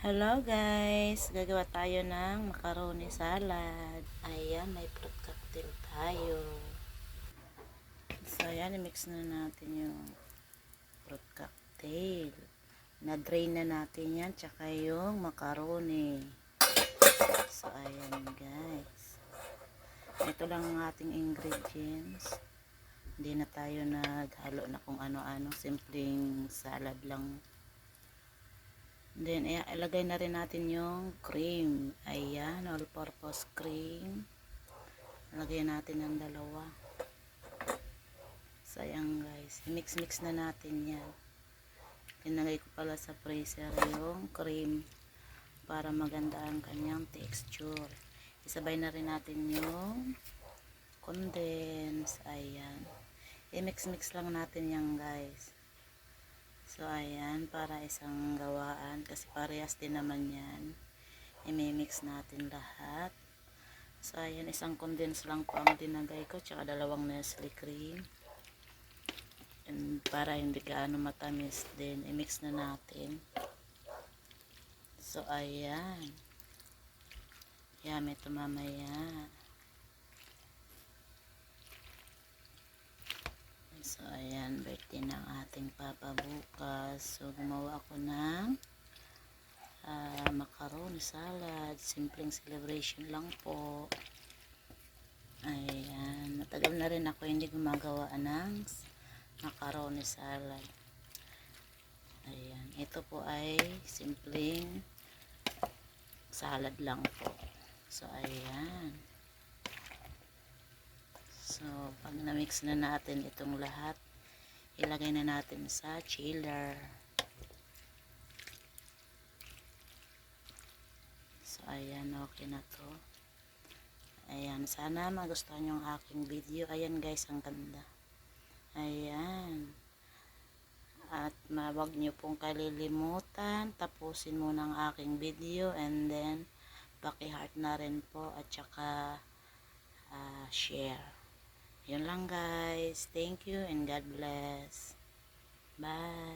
Hello guys! Gagawa tayo ng macaroni salad. Ayan, may fruit cocktail tayo. So, ayan, i-mix na natin yung fruit cocktail. Na-drain na natin yan, tsaka yung macaroni. So, ayan guys. Ito lang ang ating ingredients. Hindi na tayo naghalo na kung ano-ano. Simpleng salad lang Then, ay- ilagay na rin natin yung cream. Ayan, all-purpose cream. Lagyan natin ng dalawa. Sayang guys. I-mix-mix na natin yan. Tinagay ko pala sa freezer yung cream para maganda ang kanyang texture. Isabay na rin natin yung condense. Ayan. I-mix-mix lang natin yan guys. So, ayan, para isang gawaan, kasi parehas din naman yan. I-mix natin lahat. So, ayan, isang condense lang po ang dinagay ko, tsaka dalawang Nestle cream. And para hindi gaano matamis din, i-mix na natin. So, ayan. Yan, may tumamaya. So, ayan, birthday ng ating papa bukas. So, gumawa ako ng ah, macaroni salad. Simpleng celebration lang po. Ayan, matagal na rin ako hindi gumagawa ng macaroni salad. Ayan, ito po ay simpleng salad lang po. So, ayan. So, pag na-mix na natin itong lahat, ilagay na natin sa chiller. So, ayan, okay na to. Ayan, sana magustuhan yung aking video. Ayan guys, ang ganda. Ayan. At mawag nyo pong kalilimutan. Tapusin mo ng aking video and then paki-heart na rin po at saka ah, share. Yun lang guys. Thank you and God bless. Bye.